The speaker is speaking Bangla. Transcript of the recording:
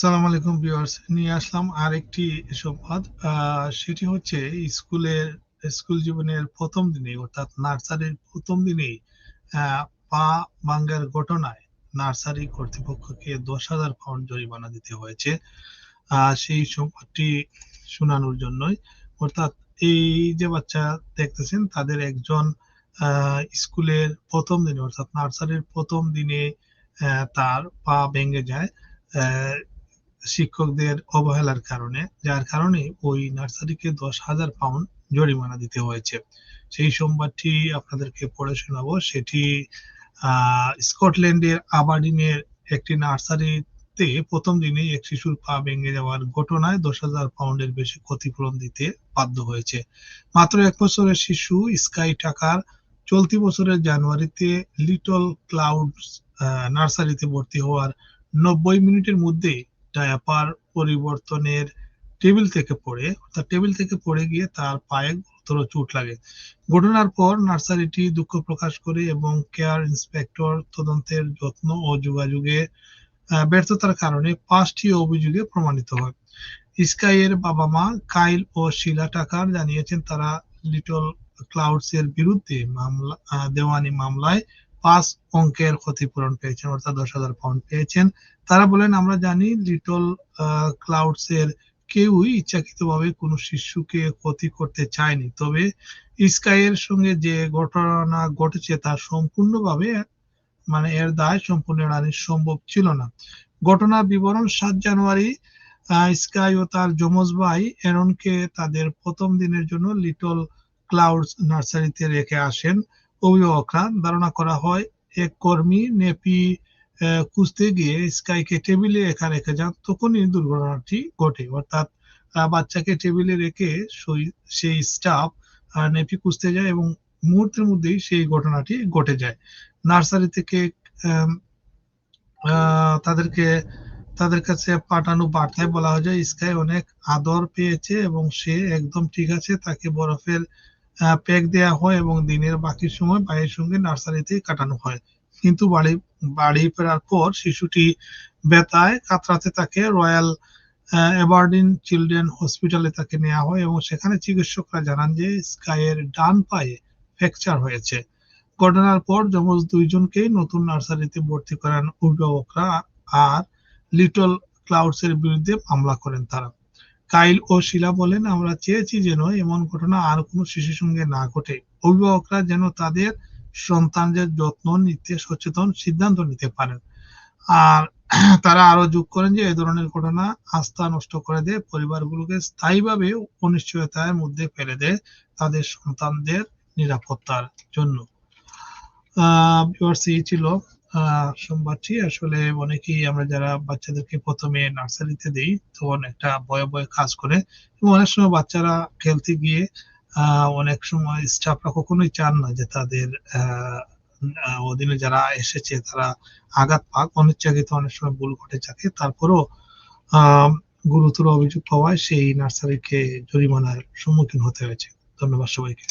আসসালামু আলাইকুম ভিউয়ার্স। নিয়ে আসলাম আরেকটি আহ, সেটি হচ্ছে স্কুলের স্কুল জীবনের প্রথম দিনে অর্থাৎ নার্সারির প্রথম দিনেই পা ভাঙ্গার ঘটনায় নার্সারি কর্তৃপক্ষকে দশ হাজার পাউন্ড জরিমানা দিতে হয়েছে। সেই সংবাদটি শোনানোর জন্যই। অর্থাৎ এই যে বাচ্চা দেখতেছেন তাদের একজন স্কুলের প্রথম দিনে অর্থাৎ নার্সারির প্রথম দিনে তার পা ভেঙে যায়। শিক্ষকদের অবহেলার কারণে, যার কারণে ওই নার্সারিকে দশ হাজার পাউন্ড জরিমানা দিতে হয়েছে। সেই সংবাদটি আপনাদেরকে পড়ে শোনাবো। সেটি স্কটল্যান্ডের আবারডিনের একটি নার্সারিতে প্রথম দিনে এক শিশুর পা ভেঙে যাওয়ার ঘটনায় দশ হাজার পাউন্ডের বেশি ক্ষতিপূরণ দিতে বাধ্য হয়েছে। মাত্র এক বছরের শিশু স্কাই টাকার চলতি বছরের জানুয়ারিতে লিটল ক্লাউড নার্সারিতে ভর্তি হওয়ার নব্বই মিনিটের মধ্যে ডায়াপার পরিবর্তনের টেবিল থেকে পড়ে, অর্থাৎ টেবিল থেকে পড়ে গিয়ে তার পায়ে গুরুতর চোট লাগে। ঘটনার পর নার্সারিটি দুঃখ প্রকাশ করে এবং কেয়ার ইন্সপেক্টর তদন্তের যত্ন ও যোগাযোগে ব্যর্থতার কারণে পাঁচটি অভিযোগে প্রমাণিত হয়। স্কাই এর বাবা মা কাইল ও শিলা টাকার জানিয়েছেন, তারা লিটল ক্লাউডস এর বিরুদ্ধে মামলা দেওয়ানি মামলায় পাঁচ অঙ্কের ক্ষতিপূরণ পেয়েছেন, অর্থাৎ দশ হাজার পাউন্ড পেয়েছেন। তারা বলেন, আমরা জানি লিটল ক্লাউডস এর কেউই ইচ্ছাকৃতভাবে কোনো শিশুকে ক্ষতি করতে চায়নি। তবে স্কাই এর সঙ্গে যে ঘটনা ঘটেছে তা সম্পূর্ণভাবে মানে এর দায় সম্পূর্ণ এড়ানো সম্ভব ছিল না। ঘটনার বিবরণ সাত জানুয়ারি স্কাই ও তার যমজ ভাই এরনকে তাদের প্রথম দিনের জন্য লিটল ক্লাউডস নার্সারিতে রেখে আসেন। অভিভাবকরা ধারণা করা হয়, এক কর্মী নেপি খুঁজতে গিয়ে স্কাইকে টেবিলে একা রেখে যান, তখনই দুর্ঘটনাটি ঘটে। অর্থাৎ বাচ্চাকে টেবিলে রেখে সেই স্টাফ নেপি খুঁজতে যায় এবং মুহূর্তের মধ্যেই সেই ঘটনাটি ঘটে যায়। নার্সারি থেকে তাদেরকে, তাদের কাছে পাঠানো বার্তায় বলা হয় যে, স্কাই অনেক আদর পেয়েছে এবং সে একদম ঠিক আছে, তাকে বরফের প্যাক দেওয়া হয় এবং দিনের বাকি সময় ভাইয়ের সঙ্গে নার্সারিতে কাটানো হয়। কিন্তু বাড়ি বাড়ি ফেরার পর শিশুটি ব্যথায় কাতরাতে তাকে রয়্যাল এভারডিন চিলড্রেন হসপিটালে তাকে নেওয়া হয় এবং সেখানে চিকিৎসকরা জানান যে স্কাইয়ের ডান পায়ে ফ্র্যাকচার হয়েছে। ঘটনার পর যমজ দুইজনকেই নতুন নার্সারিতে ভর্তি করান অভিভাবকরা আর লিটল ক্লাউডস এর বিরুদ্ধে মামলা করেন তারা। কাইল ও শিলা বলেন, আমরা চেয়েছি যেন এমন ঘটনা আর কোনো শিশুর সঙ্গে না ঘটে। অভিভাবকরা যেন তাদের সন্তানদের যত্ন নিতে সচেতন সিদ্ধান্ত নিতে পারেন। আর তারা আরও যোগ করেন যে, এ ধরনের ঘটনা আস্থা নষ্ট করে দেয়, পরিবারগুলোকে স্থায়ীভাবে অনিশ্চয়তার মধ্যে ফেলে দেয় তাদের সন্তানদের নিরাপত্তার জন্য। আহ ছিল সংবাদটি আসলে অনেকেই আমরা যারা বাচ্চাদেরকে প্রথমে নার্সারিতে দেই তখন একটা ভয়ে ভয়ে কাজ করে এবং অনেক সময় বাচ্চারা খেলতে গিয়ে অনেক সময় স্টাফরা কখনোই চান না যে তাদের অধীনে যারা এসেছে তারা আঘাত পাক, অনিচ্ছাকৃত অনেক সময় ভুল ঘটে থাকে। তারপরও গুরুতর অভিযোগ পাওয়ায় সেই নার্সারিকে জরিমানার সম্মুখীন হতে হয়েছে। ধন্যবাদ সবাইকে।